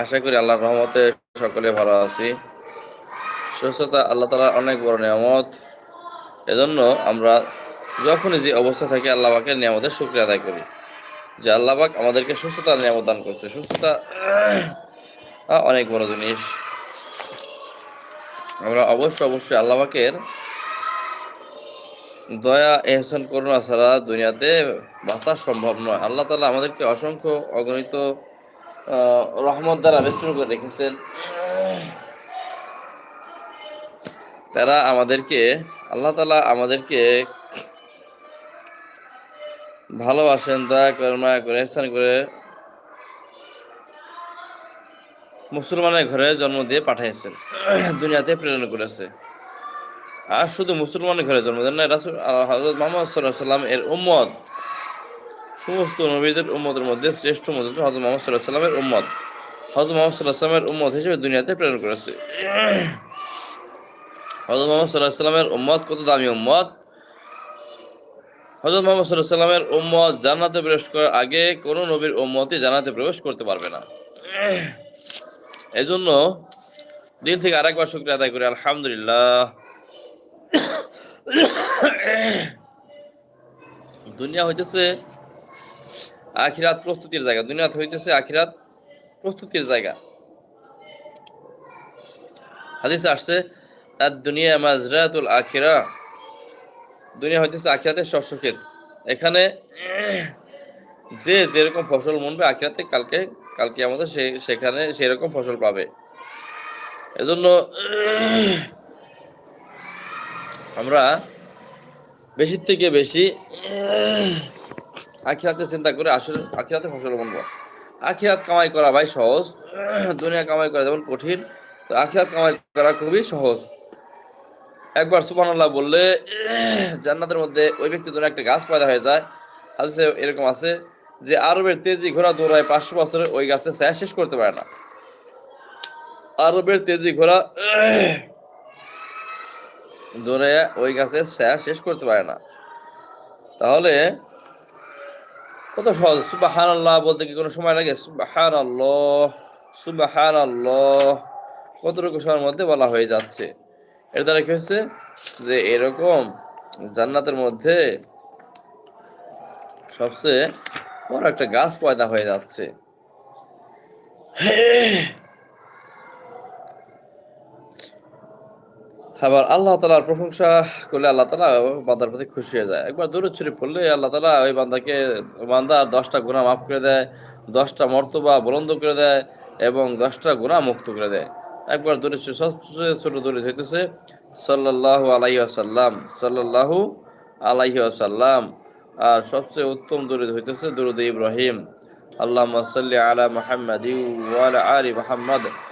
আশা করি আল্লাহর রহমতে সকলে ভালো আছি। সুস্থতা আল্লাহ তালা অনেক বড় নিয়ামত। এজন্য আমরা যখনই যে অবস্থা থাকি আল্লাহ পাকের নিয়ামতের শুক্রিয়া আদায় করি। যে আল্লাহ পাক আমাদেরকে সুস্থতার নিয়ামত দান করছে। সুস্থতা অনেক বড় জিনিস। আমরা অবশ্যই অবশ্যই আল্লাহ পাকের দয়া, এহসান, করুণা ছাড়া দুনিয়াতে বাঁচা সম্ভব নয়। আল্লাহ তালা আমাদেরকে অসংখ্য অগণিত রহমত দ্বারা বেষ্টন করে রেখেছেন। তারা আমাদেরকে, আল্লাহ তালা আমাদেরকে ভালোবাসেন, দয়া করে, মায়া করে, এহসান করে মুসলমানের ঘরে জন্ম দিয়ে পাঠিয়েছেন দুনিয়াতে প্রেরণ করেছে। আর শুধু মুসলমানের ঘরে জন্ম দেন না রাসুল হজরত মোহাম্মদ সাল্লাম এর উম্মত সমস্ত নবীদের উম্মতের মধ্যে শ্রেষ্ঠ হচ্ছে হজরত মোহাম্মদ সাল্লাহ সাল্লামের উম্মত। হজরত মোহাম্মদ সাল্লাহ সাল্লামের উম্মত হিসেবে দুনিয়াতে প্রেরণ করেছে। হজরত মোহাম্মদ সাল্লাহ সাল্লামের উম্মত, কত দামি উম্মত? হজরত মোহাম্মদ সাল্লাহ সাল্লামের উম্মত জান্নাতে প্রবেশ করার আগে কোনো নবীর উম্মতই জান্নাতে প্রবেশ করতে পারবে না। এজন্য দিল থেকে আরেকবার শুক্রিয়া আদায় করি, আলহামদুলিল্লাহ। দুনিয়া হইতেছে আখিরাত প্রস্তুতির জায়গা। দুনিয়াতে হইতেছে আখিরাত প্রস্তুতির জায়গা। হাদিসে আসছে আর দুনিয়া মাজরাতুল আখিরা। দুনিয়া হইতেছে আখিরাতের শস্যক্ষেত এখানে যে যেরকম ফসল মনবে, আখিরাতে কালকে কালকে আমাদের সেখানে সেরকম ফসল পাবে। এজন্য আমরা বেশি থেকে বেশি আখিরাতে চিন্তা করে আসলে আখিরাতে ফসল বনবো। আখিরাত কামাই করা ভাই সহজ, দুনিয়া কামাই করা যেমন কঠিন আখিরাত কামাই করা খুবই সহজ। একবার সুবান আল্লাহ বললে, জান্নাতের মধ্যে ওই ব্যক্তির জন্য একটা গাছ পয়দা হয়ে যায়। হাদিসে এরকম আছে যে, আরবের তেজি ঘোড়া দৌড়ায় পাঁচশো বছরে ওই গাছে ছায়া শেষ করতে পারে না। আরবের তেজি ঘোড়া দৌড়ায় ওই গাছের ছায়া শেষ করতে পারে না। তাহলে কত সহজ। সুবাহান আল্লাহ বলতে কি কোনো সময় লাগে? সুবাহান আল্লাহ সুবাহান আল্লাহ কতটুকু সময়ের মধ্যে বলা হয়ে যাচ্ছে? এর দ্বারা কি হচ্ছে যে এরকম জান্নাতের মধ্যে সবচেয়ে বড় একটা গাছ পয়দা হয়ে যাচ্ছে। আবার আল্লাহ তালার প্রশংসা করলে আল্লাহ তালা বান্দার প্রতি খুশি হয়ে যায়। একবার দূরে ছুরি পড়লে আল্লাহ তালা ওই বান্দাকে বান্দার দশটা গুণা মাফ করে দেয়, দশটা মর্তবা বলন্দ করে দেয় এবং দশটা গুণা মুক্ত করে দেয়। একবার দূরে সবচেয়ে ছোট দূরে হইতেছে সাল্লাহ আলাইহি আসাল্লাম সাল্লাহু আলাইহি আসাল্লাম আর সবচেয়ে উত্তম দূরে হইতেছে দুরুদ ইব্রাহিম আল্লাহ সাল্লি আলা মুহাম্মাদ ওয়ালা আলি মুহাম্মদ।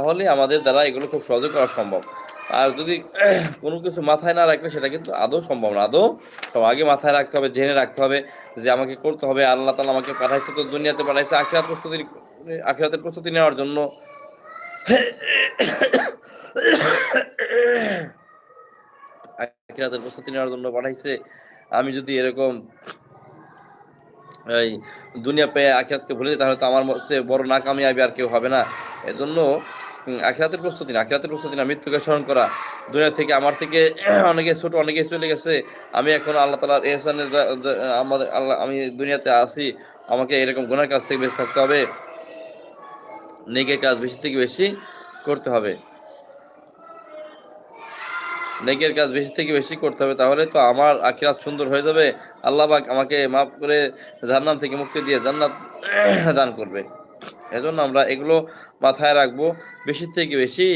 তাহলে আমাদের দ্বারা এগুলো খুব সহজে করা সম্ভব। আর যদি কোনো কিছু মাথায় না রাখলে সেটা কিন্তু আদৌ সম্ভব না। আদৌ সব আগে মাথায় রাখতে হবে, জেনে রাখতে হবে যে আমাকে করতে হবে, আল্লাহ তালা আমাকে পাঠাইছে তো দুনিয়াতে পাঠাইছে, আখিরাত প্রস্তুতি, আখিরাতের প্রস্তুতি নেওয়ার জন্য। আখিরাতের প্রস্তুতি নেওয়ার জন্য পাঠাইছে। আমি যদি এরকম এই দুনিয়া পেয়ে আখিরাতকে ভুলে যাই, তাহলে তো আমার হচ্ছে বড় না কামিয়াবি আর কেউ হবে না। এজন্য আখিরাতের প্রস্তুতি না। আখিরাতের প্রস্তুতি না। মৃত্যুকে স্মরণ করা। দুনিয়া থেকে আমার থেকে অনেকে ছোট অনেকে চলে গেছে। আমি এখন আল্লাহ তালার এহসানের আমাদের আল্লাহ, আমি দুনিয়াতে আসি আমাকে এরকম গুনার কাজ থেকে বেঁচে থাকতে হবে। নেকের কাজ বেশি থেকে বেশি করতে হবে। নেকের কাজ বেশি থেকে বেশি করতে হবে। তাহলে তো আমার আখিরাত সুন্দর হয়ে যাবে। আল্লাহ আমাকে মাফ করে জান্নাত থেকে মুক্তি দিয়ে জান্নাত দান করবে। এজন্য আমরা এগুলো মাথায় রাখব। বেশি থেকে বেশি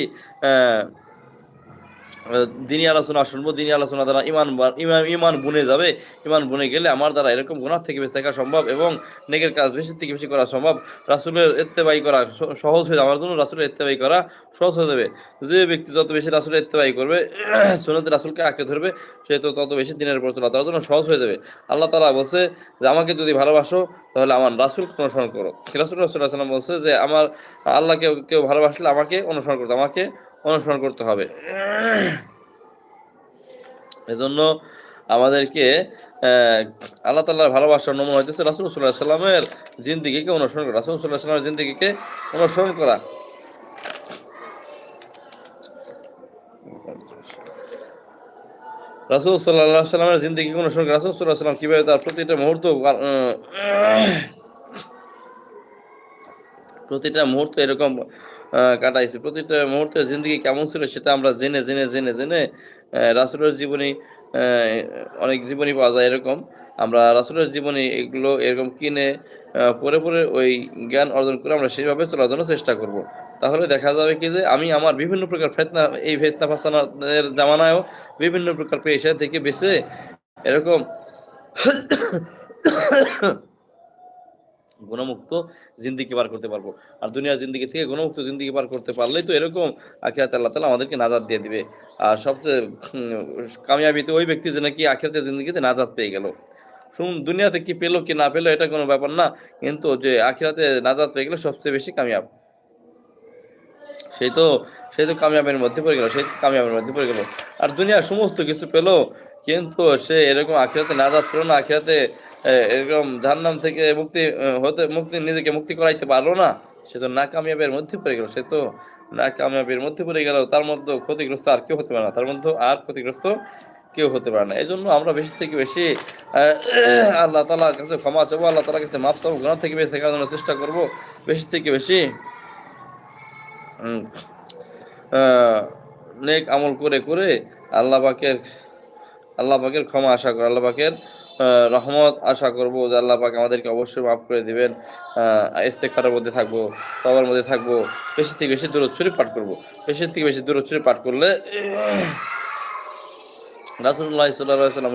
দিনী আলোচনা শুনব, দিনী আলোচনা দ্বারা ইমান ইমান ইমান বুনে যাবে। ইমান বুনে গেলে আমার দ্বারা এরকম গুণার থেকে বেঁচে থাকা সম্ভব এবং নেকের কাজ বেশি থেকে বেশি করা সম্ভব। রাসুলের এত্তেবাই করা সহজ হয়ে আমার জন্য রাসুলের এত্তেবাই করা সহজ হয়ে যাবে। যে ব্যক্তি যত বেশি রাসুলের এত্তেবাই করবে সুনতে রাসুলকে আঁকড়ে ধরবে, সে তো তত বেশি দিনের পর চলা। তার জন্য সহজ হয়ে যাবে। আল্লাহ তালা বলছে যে, আমাকে যদি ভালোবাসো, তাহলে আমার রাসুল অনুসরণ করো। রাসুল রাসুল্লাহ সাল্লাম বলছে যে, আমার আল্লাহকে কেউ ভালোবাসলে আমাকে অনুসরণ করতে আমাকে অনুসরণ করতে হবে। এজন্য আমাদেরকে আল্লাহ তাল্লাহর ভালোবাসার নমুনা হইতেছে রাসুল সাল্লাহ সাল্লামের জিন্দিগিকে অনুসরণ করা। রাসুল সাল্লাহ সাল্লামের জিন্দিগিকে অনুসরণ করা। রাসুল সাল্লাহ সাল্লামের জিন্দিগিকে অনুসরণ করা। রাসুল সাল্লাহ সাল্লাম কীভাবে তার প্রতিটা মুহূর্ত প্রতিটা মুহূর্ত এরকম কাটাইছে। প্রতিটা মুহূর্তে জিন্দগি কেমন ছিল সেটা আমরা জেনে জেনে জেনে জেনে রাসূলের জীবনী অনেক জীবনী পাওয়া যায় এরকম। আমরা রাসূলের জীবনী এগুলো এরকম কিনে পরে পড়ে ওই জ্ঞান অর্জন করে আমরা সেইভাবে চলার জন্য চেষ্টা করব। তাহলে দেখা যাবে কি যে আমি আমার বিভিন্ন প্রকার ফেতনা, এই ফেতনা ফাসানের জামানায়ও বিভিন্ন প্রকার পেশা থেকে বেছে এরকম গুণমুক্ত জিন্দিগি পার করতে পারব। আর দুনিয়ার জিন্দিগি থেকে গুণমুক্ত জিন্দিগি পার করতে পারলেই তো এরকম আখিরাত আল্লাহ তালা আমাদেরকে নাজাদ দিয়ে দিবে। আর সবচেয়ে কামিয়াবিতে ওই ব্যক্তি যে নাকি আখিরাতের জিন্দিগিতে নাজাদ পেয়ে গেল। শুন, দুনিয়াতে কি পেল, কি না পেল, এটা কোনো ব্যাপার না। কিন্তু যে আখিরাতে নাজাদ পেয়ে গেলে সবচেয়ে বেশি কামিয়াব। সেই তো সেই তো কামিয়াবের মধ্যে পড়ে গেল, সেই কামিয়াবের মধ্যে পড়ে গেল। আর দুনিয়ার সমস্ত কিছু পেল কিন্তু সে এরকম আখিরাতে নাজাদ পেল না, আখিরাতে এরকম জাহান্নাম থেকে মুক্তি হতে, মুক্তি, নিজেকে মুক্তি করাইতে পারল না। সে তো না কামিয়াবের মধ্যে পড়ে গেল, সে তো না কামিয়াবের মধ্যে পড়ে গেল, তার মধ্যে ক্ষতিগ্রস্ত আর কেউ হতে পারে না, তার মধ্যে আর ক্ষতিগ্রস্ত কেউ হতে পারে না। এই জন্য আমরা বেশি থেকে বেশি আল্লাহ তালার কাছে ক্ষমা চাবো, আল্লাহ তালার কাছে মাপ চাবো গুণা থেকে বেশি জন্য চেষ্টা করব, বেশি থেকে বেশি নেক আমল করে করে আল্লাহ পাকের আল্লাহ পাকের ক্ষমা আশা করো, আল্লাহ পাকের রহমত আশা করব যে আল্লাহ পাক আমাদেরকে অবশ্যই মাফ করে দিবেন। ইস্তেকফারের মধ্যে থাকব তবার মধ্যে থাকব বেশি থেকে বেশি দূরত শরীফ পাঠ করব। বেশি থেকে বেশি দূরত শরীফ পাঠ করলে রাসুল্লাহ সাল্লাহ সাল্লাম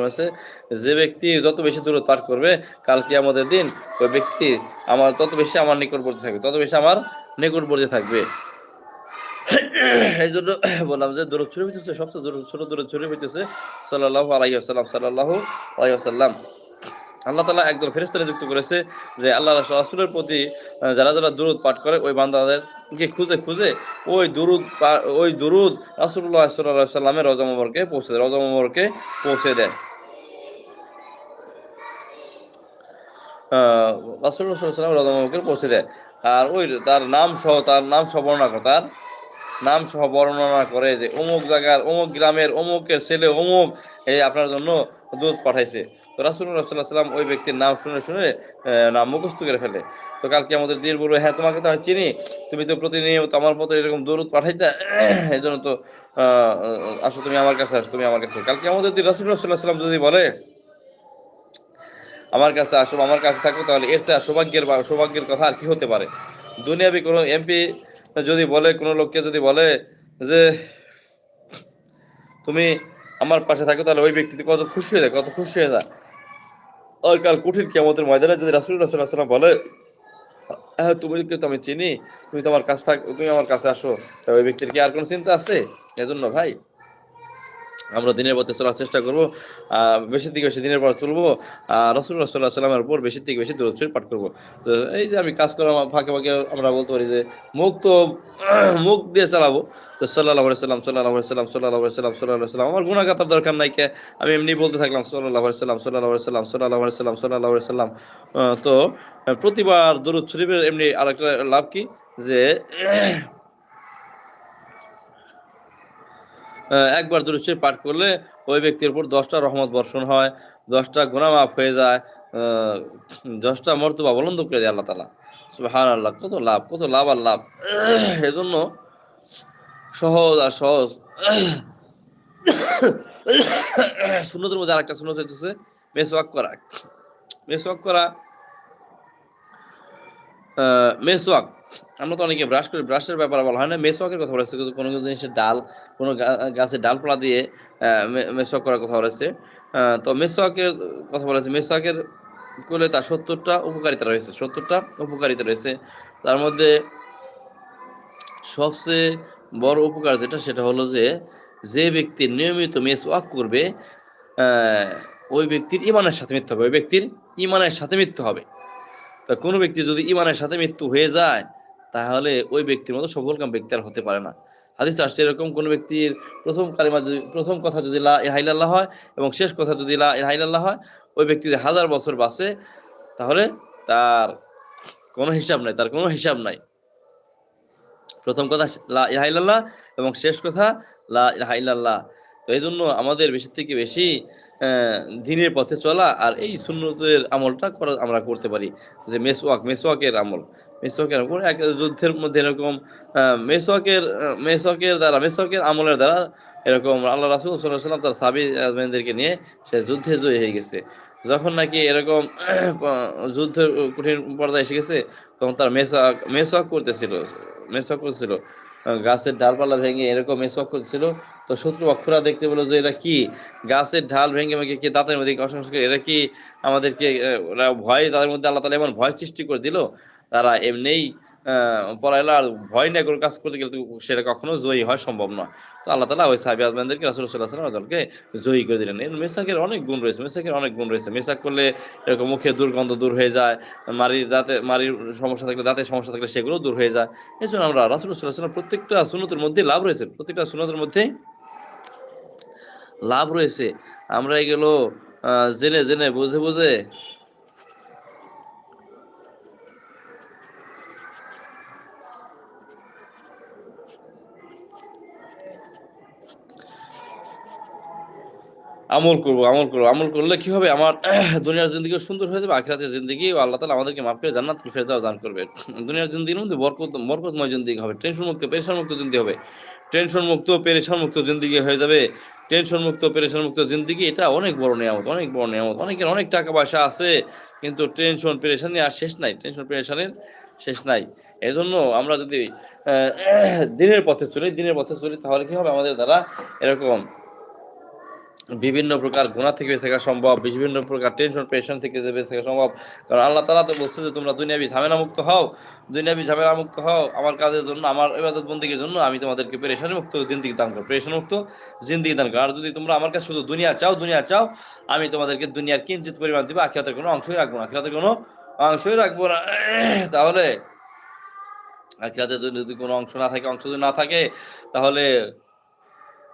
যে ব্যক্তি যত বেশি দূরত পাঠ করবে কালকে আমাদের দিন ওই ব্যক্তি আমার, তত বেশি আমার নিকটবর্তী থাকবে, তত বেশি আমার নিকটবর্তী থাকবে। এই জন্য বললাম যে হইতেছে সবচেয়ে দূর ছোট আসাল্লাম আল্লাহ তালা একদল করেছে যে আল্লাহ রাসুলের প্রতি যারা যারা পাঠ করে, ওই খুঁজে খুঁজে ওই দুরুদ ওই দুরুদ রাসুল্লাহ সাল্লাহ সাল্লামের রজমবরকে পৌঁছে দেয় রজমবরকে পৌঁছে দেয়। রাসুল্লাহ সাল্লাম রজমবরকে পৌঁছে দেয়। আর ওই তার নাম সহ তার নাম সহ বর্ণনা তার নাম সহ বর্ণনা করে যে অমুক জায়গার, অমুক গ্রামের অমুকের ছেলে, অমুক এই আপনার জন্য দুধ পাঠাইছে। তো রাসুল্লাহ সাল্লাহ সাল্লাম ওই ব্যক্তির নাম শুনে শুনে নাম মুখস্থ করে ফেলে। তো কালকে আমাদের দিন বলবে হ্যাঁ তোমাকে তো আমি চিনি। তুমি তো প্রতিনিয়ত আমার মতো এরকম দূরত পাঠাইতে। এই জন্য তো আসো, তুমি আমার কাছে আসো, তুমি আমার কাছে কালকে আমাদের দিন রাসুল্লাহ সাল্লাহ সাল্লাম যদি বলে, আমার কাছে আসো আমার কাছে থাকো, তাহলে এর চেয়ে সৌভাগ্যের সৌভাগ্যের কথা আর কি হতে পারে? দুনিয়াবি কোনো এমপি যদি বলে, কোনো লোককে যদি বলে যে, তুমি আমার পাশে থাকো, তাহলে ওই ব্যক্তিতে কত খুশি হয়ে যায়, কত খুশি হয়ে যায়। আর কাল কঠিন কেমতের ময়দানে যদি রাসুল রাসুল বলে হ্যাঁ তুমি তো আমি চিনি, তুমি তোমার কাছে থাক, তুমি আমার কাছে আসো। তা ওই ব্যক্তির কি আর কোনো চিন্তা আছে? এজন্য ভাই আমরা দিনের পথে চলার চেষ্টা করব বেশি থেকে বেশি দিনের পর চলবো রসুল্লাহ সাল্লাহ সাল্লামের উপর বেশি থেকে বেশি দূরত পাঠ করব। তো এই যে আমি কাজ করার ফাঁকে ফাঁকে আমরা বলতে পারি যে মুখ তো মুখ দিয়ে চালাবো। তো সাল্লাহ সাল্লাম সাল্লাহ সাল্লাম সাল্লাহ সাল্লাম সাল্লাহ সাল্লাম আমার গুণাগাতার দরকার নাই কে? আমি এমনি বলতে থাকলাম সাল্লাহ সাল্লাম সাল্লাহ সাল্লাম সাল্লাহ সাল্লাম সাল্লাহ সাল্লাম তো, প্রতিবার দরুদ শরীফের এমনি আরেকটা লাভ কি? যে একবার শরীফ পাঠ করলে ওই ব্যক্তির উপর দশটা রহমত বর্ষণ হয়, দশটা গুণা মাফ হয়ে যায় দশটা মর্তবা বলন্দ করে দেয় আল্লাহ তালা সুহান আল্লাহ কত লাভ কত লাভ আর লাভ। এজন্য সহজ আর সহজ। শূন্যতের মধ্যে আরেকটা শূন্য হচ্ছে মেসওয়াক করা। মেসওয়াক করা মেসওয়াক আমরা তো অনেকে ব্রাশ করি ব্রাশের ব্যাপারে বলা হয় না মেসওয়াকের কথা বলেছে কোনো কোনো জিনিসের ডাল, কোনো গাছের ডালপালা দিয়ে মেসওয়াক করার কথা বলেছে। তো মেসওয়াকের কথা বলেছে মেসওয়াকের করলে তার সত্তরটা উপকারিতা রয়েছে, সত্তরটা উপকারিতা রয়েছে। তার মধ্যে সবচেয়ে বড় উপকার যেটা, সেটা হলো যে যে ব্যক্তি নিয়মিত মেসওয়াক করবে ওই ব্যক্তির ইমানের সাথে মৃত্যু হবে, ওই ব্যক্তির ইমানের সাথে মৃত্যু হবে। তা কোনো ব্যক্তি যদি ইমানের সাথে মৃত্যু হয়ে যায় তাহলে ওই ব্যক্তির মতো সফলকাম ব্যক্তি আর হতে পারে না। হাদিস আসছে এরকম কোনো ব্যক্তির প্রথম কালিমা যদি, প্রথম কথা যদি লা ইহাইলাল্লাহ হয় এবং শেষ কথা যদি লা ইহাইলাল্লাহ হয়, ওই ব্যক্তি যদি হাজার বছর বাঁচে, তাহলে তার কোনো হিসাব নাই, তার কোনো হিসাব নাই। প্রথম কথা লা ইহাইলাল্লাহ এবং শেষ কথা লা ইহাইলাল্লাহ তো এই জন্য আমাদের বেশি থেকে বেশি দিনের পথে চলা আর এই সুন্নতের আমলটা করা আমরা করতে পারি। যে মেসওয়াক, মেসওয়াকের আমল। মেসওয়াকের আমল এক যুদ্ধের মধ্যে এরকম মেসওয়াকের মেসওয়াকের দ্বারা, মেসওয়াকের আমলের দ্বারা এরকম আল্লাহ রাসুল সাল্লাম তার সাবি আজমাইনদেরকে নিয়ে সে যুদ্ধে জয়ী হয়ে গেছে। যখন নাকি এরকম যুদ্ধের কঠিন পর্যায়ে এসে গেছে, তখন তার মেসওয়াক মেসওয়াক করতেছিল মেসওয়াক করতেছিল। গাছের ডালপালা ভেঙে এরকম মেসওয়াক ছিল। তো শত্রু অক্ষরা দেখতে বলো যে এরা কি? গাছের ঢাল ভেঙে ভেঙে কি দাঁতের মধ্যে অসংস্কার এরা কি আমাদেরকে ওরা ভয় তাদের মধ্যে আল্লাহ তালা এমন ভয় সৃষ্টি করে দিল? তারা এমনিই পড়াইলো আর ভয় না করে কাজ করতে গেলে সেটা কখনো জয়ী হয় সম্ভব নয়। তো আল্লাহ তালা ওই সাহেব আজমানদেরকে রাসুল সাল্লাহ সাল্লাম ওদেরকে জয়ী করে দিলেন। এর মেসাকের অনেক গুণ রয়েছে, মেসাকের অনেক গুণ রয়েছে। মেসাক করলে এরকম মুখে দুর্গন্ধ দূর হয়ে যায় মারির দাঁতে মারির সমস্যা থাকলে, দাঁতের সমস্যা থাকলে সেগুলো দূর হয়ে যায়। এই জন্য আমরা রাসুল সাল্লাহ সাল্লাম প্রত্যেকটা সুনতের মধ্যে লাভ রয়েছে। প্রত্যেকটা সুনতের মধ্যে লাভ রয়েছে। আমরা এগুলো জেনে জেনে, বুঝে বুঝে আমল করব আমল করব। আমল করলে কি হবে? আমার দুনিয়ার জিন্দগিও সুন্দর হয়ে যাবে, আখিরাতের জিন্দগি আল্লাহ তালা আমাদেরকে মাফ করে জান্নাত ফেরত দেওয়া দান করবে। দুনিয়ার জিন্দগির মধ্যে বরকত, বরকতময় জিন্দগি হবে। টেনশন মুক্ত, পেরেশান মুক্ত জিন্দগি হবে। টেনশন মুক্ত, পেরেশান মুক্ত জিন্দগি হয়ে যাবে। টেনশন মুক্ত, পেরেশান মুক্ত জিন্দগি, এটা অনেক বড় নিয়ামত, অনেক বড় নিয়ামত। অনেকের অনেক টাকা পয়সা আছে, কিন্তু টেনশন পেরেশানি আর শেষ নাই। টেনশন পেরেশানির শেষ নাই। এই জন্য আমরা যদি দিনের পথে চলি, দিনের পথে চলি, তাহলে কি হবে? আমাদের দ্বারা এরকম বিভিন্ন প্রকার গুণা থেকে বেঁচে থাকা সম্ভব, বিভিন্ন প্রকার টেনশন পেশন থেকে বেঁচে থাকা সম্ভব। কারণ আল্লাহ তালা তো বলছে যে, তোমরা দুনিয়াবি ঝামেলা মুক্ত হও, দুনিয়াবি ঝামেলা মুক্ত হও। আমার কাজের জন্য, আমার ইবাদত বন্দীর জন্য আমি তোমাদেরকে পেরেশানি মুক্ত জিন্দিগি দান করো পেরেশান মুক্ত জিন্দিগি দান করো আর যদি তোমরা আমার কাছে শুধু দুনিয়া চাও দুনিয়া চাও, আমি তোমাদেরকে দুনিয়ার কিঞ্চিত পরিমাণ দিব, আখিরাতের কোনো অংশই রাখব না। আখিরাতের কোনো অংশই রাখব না। তাহলে আখিরাতের জন্য যদি কোনো অংশ না থাকে, অংশ যদি না থাকে, তাহলে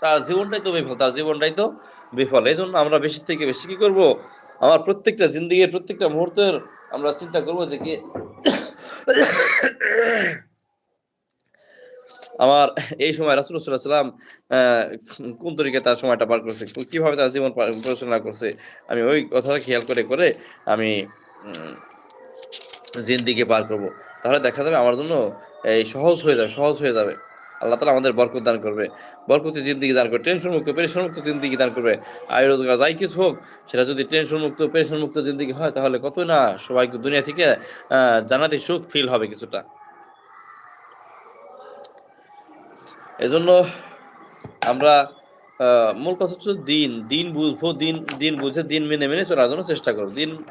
তার জীবনটাই তো বিফল, তার জীবনটাই তো বিফল। এই জন্য আমরা বেশি থেকে বেশি কি করব? আমার প্রত্যেকটা জিন্দগির প্রত্যেকটা মুহূর্তের আমরা চিন্তা করব যে কি আমার এই সময় রাসুল সাল্লাম কোন তরিকে তার সময়টা পার করছে? কীভাবে তার জীবন পার- পরিচালনা করছে? আমি ওই কথাটা খেয়াল করে করে আমি উম, জিন্দিগি পার করব। তাহলে দেখা যাবে আমার জন্য এই সহজ হয়ে যাবে সহজ হয়ে যাবে। আল্লাহ তালা আমাদের বরকত দান করবে। বরকতি জিন্দিগি দান করবে টেনশন মুক্ত পেরেশন মুক্ত জিন্দিগি দান করবে। আয় রোজগার যাই কিছু হোক, সেটা যদি টেনশন মুক্ত পেরেশন মুক্ত জিন্দিগি হয়, তাহলে কতই না সবাই দুনিয়া থেকে জানাতে সুখ ফিল হবে কিছুটা। এজন্য আমরা মূল কথা হচ্ছে দিন দিন বুঝব দিন দিন বুঝে দিন মেনে মেনে চলার জন্য চেষ্টা করো। দিন,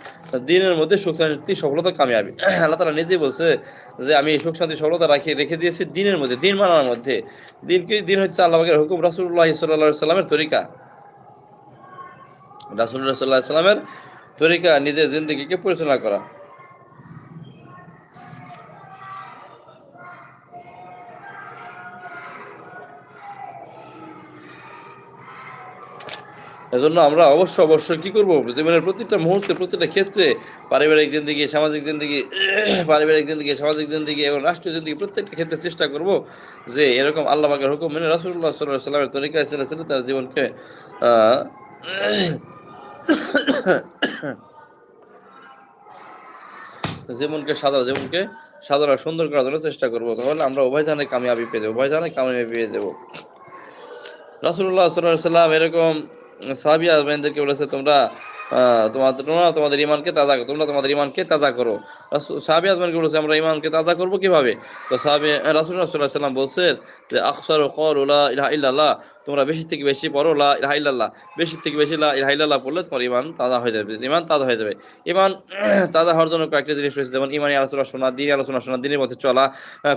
দিনের মধ্যে সুখ শান্তি, সফলতা কামিয়াবি। আল্লাহ তালা নিজেই বলছে যে আমি সুখ শান্তি, সফলতা রাখি, রেখে দিয়েছি দিনের মধ্যে, দিন মানানোর মধ্যে। দিন কি দিন হচ্ছে আল্লাহ পাকের হুকুম রাসুল্লাহ সাল্লাহ সাল্লামের তরিকা। রাসুল্লাহ সাল্লাহ সাল্লামের তরিকা, নিজের জিন্দগিকে পরিচালনা করা। এজন্য আমরা অবশ্য অবশ্যই কি করব? জীবনের প্রতিটা মুহূর্তে, প্রতিটা ক্ষেত্রে, পারিবারিক জিন্দিগি, সামাজিক জিন্দিগি, পারিবারিক জিন্দিগি, সামাজিক জিন্দিগি এবং রাষ্ট্রীয় জিন্দিগি প্রত্যেকটা ক্ষেত্রে চেষ্টা করব যে এরকম আল্লাহ পাকের হুকুম মেনে রাসুল্লাহ সাল্লাহ সাল্লামের তরিকায় ছেলে ছেলে তার জীবনকে জীবনকে সাদা, জীবনকে আর সুন্দর করার জন্য চেষ্টা করব। তাহলে আমরা উভয় জানে কামিয়াবি পেয়ে যাব, উভয় জানে কামিয়াবি পেয়ে যাব। রাসুল্লাহ সাল্লাহ সাল্লাম এরকম সাহাবি আজমাইনদেরকে বলেছে, তোমরা তোমাদের তোমাদের ইমানকে তাজা করো, তোমরা তোমাদের ইমানকে তাজা করো। সাহাবী আজমানকে বলেছে, আমরা ইমানকে তাজা করব কীভাবে? তো সাহাবী রাসুল সাল্লাল্লাহু সাল্লাম বলছেন যে, আকসারু কর লা ইল্লাহ তোমরা বেশি থেকে বেশি পড়ো, লা ইলাহা বেশি থেকে বেশি লা ইলাহা পড়লে তোমার ইমান তাজা হয়ে যাবে ইমান তাজা হয়ে যাবে। ইমান তাজা হওয়ার জন্য কয়েকটা জিনিস রয়েছে, যেমন ইমানি আলোচনা শোনা, দিন আলোচনা শোনা, দিনের মধ্যে চলা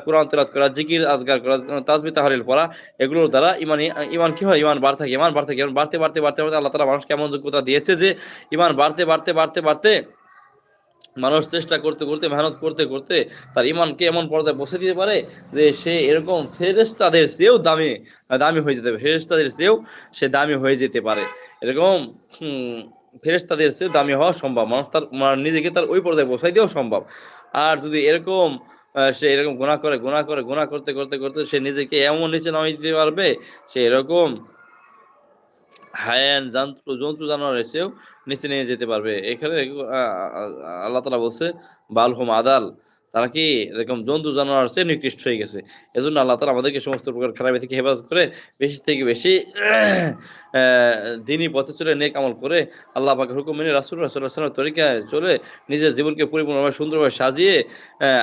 কোরআন তেলাওয়াত করা, জিকির, আজগার করা তাজবি, তাহলিল পড়া, এগুলোর দ্বারা ইমানি ইমান কি হয়? ইমান বাড়তে থাকে ইমান বাড়তে থাকে। ইমান বাড়তে বাড়তে বাড়তে বাড়তে আল্লাহ তালা মানুষকে এমন যোগ্যতা দিয়েছে যে ইমান বাড়তে বাড়তে বাড়তে বাড়তে মানুষ চেষ্টা করতে করতে, মেহনত করতে করতে তার ইমানকে এমন পর্যায়ে বসে দিতে পারে যে সে এরকম ফেরেস্তাদের চেয়েও দামি দামি হয়ে যেতে পারে। ফেরেস্তাদের চেয়েও সে দামি হয়ে যেতে পারে। এরকম ফেরেস্তাদের চেয়েও দামি হওয়া সম্ভব। মানুষ তার মা- নিজেকে তার ওই পর্যায়ে বসাই দেওয়া সম্ভব। আর যদি এরকম সে এরকম গুণা করে গুণা করে গুণা করতে করতে করতে সে নিজেকে এমন নিচে নামিয়ে দিতে পারবে, সে এরকম হায়ান জন্তু জানোয়ার চেয়েও নিচে নিয়ে যেতে পারবে। এখানে আল্লাহ তালা বলছে, বালহুম আদাল। তারা কি এরকম জন্তু জানোয়ার চেয়ে নিকৃষ্ট হয়ে গেছে? এজন্য আল্লাহ তালা আমাদেরকে সমস্ত প্রকার খারাপ থেকে হেফাজত করে, বেশি থেকে বেশি দিনই পথে চলে নেক আমল করে আল্লাহ পাকের হুকুম মেনে রাসুল রাসুল্লাহামের তরিকায় চলে নিজের জীবনকে পরিপূর্ণভাবে সুন্দরভাবে সাজিয়ে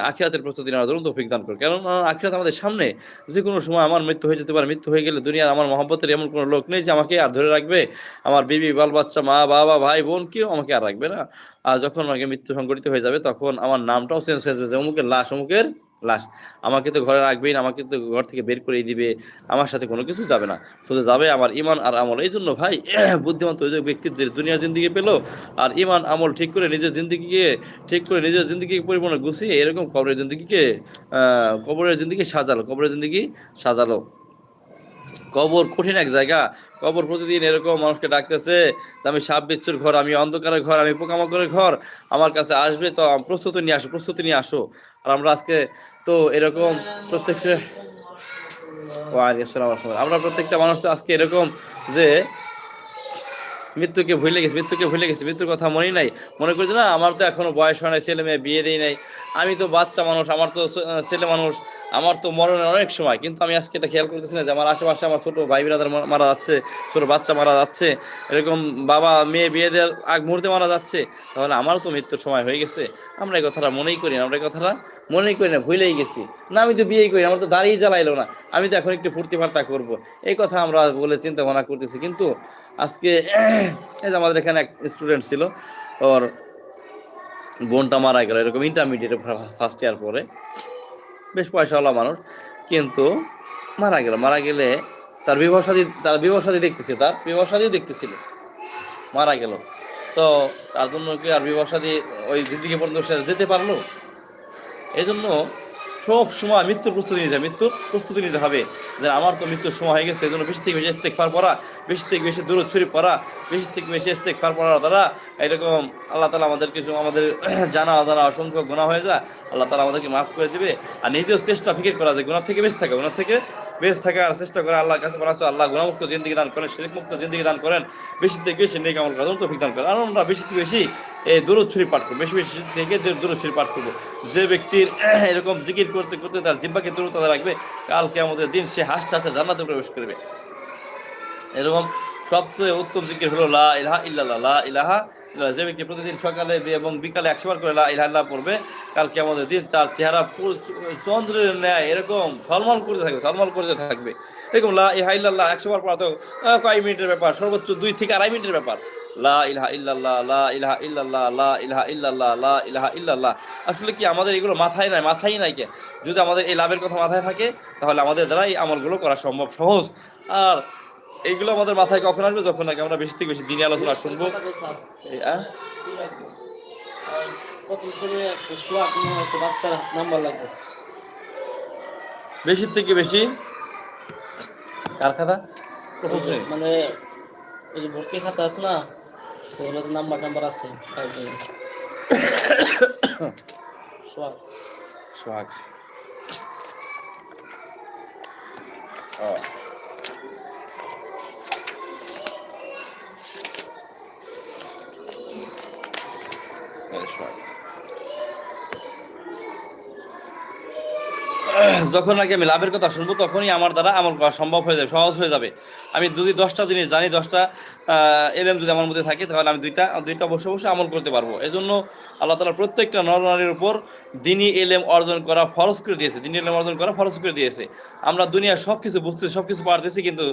আখিরাতের প্রস্তুতি নেওয়ার তৌফিক দান করে আহ, আখিরাত আমাদের সামনে যে কোনো সময় আমার মৃত্যু হয়ে যেতে পারে মৃত্যু হয়ে গেলে দুনিয়ার আমার মহব্বতের এমন কোনো লোক নেই যে আমাকে আর ধরে রাখবে। আমার বিবি বাল বাচ্চা মা বাবা ভাই বোন কেউ আমাকে আর রাখবে না। আর যখন আমাকে মৃত্যু সংঘটিত হয়ে যাবে তখন আমার নামটাও চেঞ্জ হয়ে যাবে অমুকের লাশ অমুকের লাশ আমাকে তো ঘরে রাখবেই না, আমাকে তো ঘর থেকে বের করে দিবে, আমার সাথে কোনো কিছু যাবে না। শুধু যাবে আমার ইমান আর আমল। এই জন্য ভাই, বুদ্ধিমান যে ব্যক্তি দুনিয়ার জিন্দিগি পেল, আর ইমান আমল ঠিক করে নিজের জিন্দিগিকে, ঠিক করে নিজের জিন্দিগি পরিপূর্ণ গুছিয়ে এরকম কবরের জিন্দিগিকে কবরের জিন্দিগি সাজালো, কবরের জিন্দিগি সাজালো। কবর কঠিন এক জায়গা। কবর প্রতিদিন এরকম মানুষকে ডাকতেছে আমি সাপ বিচ্ছুর ঘর, আমি অন্ধকারের ঘর, আমি পোকামাকড়ের ঘর, আমার কাছে আসবে তো প্রস্তুতি নিয়ে আসো, প্রস্তুতি নিয়ে আসো। আর আমরা আজকে তো এরকম আসসালাম আমরা প্রত্যেকটা মানুষ তো আজকে এরকম যে মৃত্যুকে ভুলে গেছি, মৃত্যুকে ভুলে গেছি, মৃত্যুর কথা মনেই নাই। মনে করছি না, আমার তো এখনও বয়স হয় নাই, ছেলে মেয়ে বিয়ে দেই নাই। আমি তো বাচ্চা মানুষ, আমার তো ছেলে মানুষ, আমার তো মরণের অনেক সময়। কিন্তু আমি আজকে এটা খেয়াল করতেছি না যে আমার আশেপাশে আমার ছোট ভাই বিরাদার মারা যাচ্ছে, ছোট বাচ্চা মারা যাচ্ছে, এরকম বাবা মেয়ে বিয়ে দেওয়ার আগ মুহূর্তে মারা যাচ্ছে। তাহলে আমারও তো মৃত্যুর সময় হয়ে গেছে। আমরা এই কথাটা মনেই করি না, আমরা এই কথাটা মনেই করি না, ভুলেই গেছি। না, আমি তো বিয়েই করি আমার তো দাঁড়িয়ে জ্বালাইলো না। আমি তো এখন একটু ফুর্তি ফার্তা করব। এই কথা আমরা বলে চিন্তা ভাবনা করতেছি, কিন্তু আজকে এই যে আমাদের এখানে এক স্টুডেন্ট ছিল, ওর বোনটা মারা গেল এরকম ইন্টারমিডিয়েট ফার্স্ট ইয়ার পরে। বেশ পয়সাওয়ালা মানুষ, কিন্তু মারা গেল। মারা গেলে তার বিবাহ সাদী, তার বিবাহ সাদী দেখতেছে, তার বিবাহ সাদীও দেখতেছিল। মারা গেল। তো তার জন্য কি আর বিবাহ সাদী ওই জিন্দিগি পর্যন্ত যেতে পারল? এই জন্য সব সময় মৃত্যুর প্রস্তুতি নিতে মৃত্যুর প্রস্তুতি নিতে হবে। যে আমার তো মৃত্যুর সময় হয়ে গেছে এই জন্য বেশি থেকে বেশি ইস্তেকফার পড়া, বেশি থেকে বেশি দূর ছুরি পড়া, বেশি থেকে বেশি ইস্তেকফার পড়া দ্বারা এরকম আল্লাহ তালা আমাদেরকে আমাদের জানা অজানা অসংখ্য গুণা হয়ে যায়, আল্লাহ তালা আমাদেরকে মাফ করে দিবে। আর নিজেও চেষ্টা ফিকির করা যায় গুণা থেকে বেশি থাকে গুণা থেকে বেশ থাকার চেষ্টা করে আল্লাহর কাছে বলা আল্লাহ গুণামুক্ত জিন্দিগি দান করেন শরীর মুক্ত জিন্দিগি দান করেন, বেশি থেকে বেশি নেই আমল করার দান করেন আর আমরা বেশি থেকে বেশি এই দূরত ছুরি পাঠ করব, বেশি বেশি থেকে দূরত ছুরি পাঠ করব যে ব্যক্তির এরকম জিকির করতে করতে তার জিব্বাকে দূরতা রাখবে কালকে আমাদের দিন সে হাসতে হাসতে জান্নাতে প্রবেশ করবে এরকম সবচেয়ে উত্তম জিকির হলো লা ইলাহা ইল্লাল্লাহ, লা ইলাহা। যে ব্যক্তি প্রতিদিন সকালে এবং বিকালে একশো বার করে লা ইলাহা ইল্লাল্লাহ পড়বে কালকে আমাদের দিন তার চেহারা চন্দ্রের ন্যায় এরকম সলমল করতে থাকবে সলমল করতে থাকবে। এরকম লা ইলাহা ইল্লাল্লাহ একশো বার পড়া তো কয়েক মিনিটের ব্যাপার? সর্বোচ্চ দুই থেকে আড়াই মিনিটের ব্যাপার। লা ইলাহা ইল্লাল্লাহ, লা ইলাহা ইল্লাল্লাহ, লা ইলাহা ইল্লাল্লাহ, লা ইলাহা ইল্লাল্লাহ। আসলে কি আমাদের এগুলো মাথায় নাই? মাথায় নাই কে? যদি আমাদের এই লাভের কথা মাথায় থাকে, তাহলে আমাদের দ্বারা এই আমলগুলো করা সম্ভব সহজ। আর এইগুলো আমাদের মাথায় কখন আসবে? যখন নাকি আমরা বেশি থেকে বেশি দিনে আলোচনা শুনব। এই, বেশি থেকে বেশি? কার খাতা? মানে ওই যে ভর্তি খাতা আছে না ওগুলোতে নাম্বার টাম্বার আছে। শোয়া সোহাগ। ও। যখন নাকি আমি লাভের কথা শুনব, তখনই আমার দ্বারা আমল করা সম্ভব হয়ে যাবে, সহজ হয়ে যাবে। আমি যদি দশটা জিনিস জানি, দশটা এলএম যদি আমার মধ্যে থাকে, তাহলে আমি দুইটা দুইটা বসে বসে আমল করতে পারব। এই জন্য আল্লাহ তালা প্রত্যেকটা নরনারীর উপর দিনই এলেম অর্জন করা ফরজ করে দিয়েছে। দিনই এলএম অর্জন করা ফরজ করে দিয়েছে। আমরা দুনিয়ার সব কিছু বুঝতেছি সব কিছু পারতেছি, কিন্তু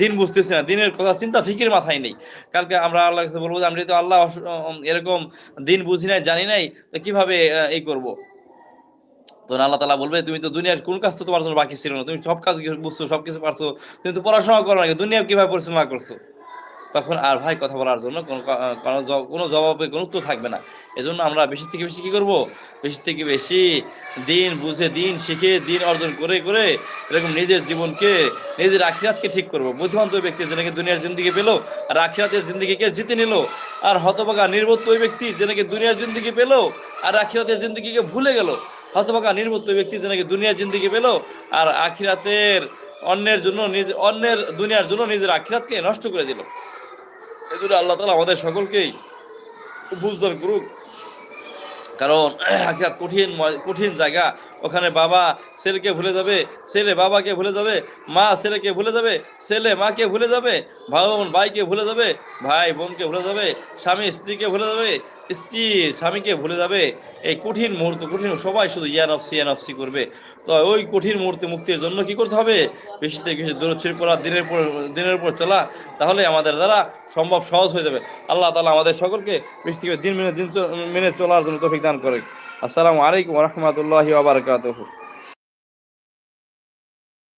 দিন বুঝতেছি না। দিনের কথা, চিন্তা, ফিকির মাথায় নেই। কালকে আমরা আল্লাহ কাছে বলব যে, আমরা তো আল্লাহ এরকম দিন বুঝি নাই, জানি নাই, তো কীভাবে এই করব? তো আল্লাহ তালা বলবে, তুমি তো দুনিয়ার কোন কাজ তো তোমার জন্য বাকি ছিল না। তুমি সব কাজ বুঝছ, সব কিছু পারছ। তুমি তো পড়াশোনা করো না দুনিয়া কীভাবে পরিচালনা করছ? তখন আর ভাই কথা বলার জন্য কোনো কোনো জবাবে কোনো উত্তর থাকবে না। এজন্য আমরা বেশি থেকে বেশি কী করব? বেশি থেকে বেশি দিন বুঝে, দিন শিখে, দিন অর্জন করে করে এরকম নিজের জীবনকে, নিজের আখিরাতকে ঠিক করব। বুদ্ধিমন্ত ব্যক্তি যেনাকে দুনিয়ার জিন্দিগি পেল, আর আখিরাতের জিন্দিগিকে জিতে নিল, আর হতবাগা নির্বত্ত ওই ব্যক্তি যেনাকে দুনিয়ার জিন্দিগি পেল, আর আখিরাতের জিন্দিগিকে ভুলে গেল। হতবাগা নির্বত্ত ব্যক্তি যে নাকি দুনিয়ার জিন্দিগি পেল আর আখিরাতের অন্যের জন্য নিজের অন্যের দুনিয়ার জন্য নিজের আখিরাতকে নষ্ট করে দিল। জন্য আল্লাহ তালা আমাদের সকলকেই বুঝদান করুক। কারণ আখিরাত কঠিন কঠিন জায়গা। ওখানে বাবা ছেলেকে ভুলে যাবে, ছেলে বাবাকে ভুলে যাবে, মা ছেলেকে ভুলে যাবে, ছেলে মাকে ভুলে যাবে বোন ভাইকে ভুলে যাবে ভাই বোনকে ভুলে যাবে, স্বামী স্ত্রীকে ভুলে যাবে, স্ত্রী স্বামীকে ভুলে যাবে। এই কঠিন মুহূর্ত, কঠিন সবাই শুধু ইয়ান অফসি ইয়ান অফসি করবে। তো ওই কঠিন মুহূর্তে মুক্তির জন্য কি করতে হবে? বেশি থেকে বেশি দূরচ্ছির পড়া, দিনের পর, দিনের উপর চলা, তাহলে আমাদের দ্বারা সম্ভব সহজ হয়ে যাবে। আল্লাহ তালা আমাদের সকলকে বেশি থেকে দিন মেনে দিন মেনে চলার জন্য তফিক দান করে আসসালামু আলাইকুম রহমতুল্লাহি আবরকাতহ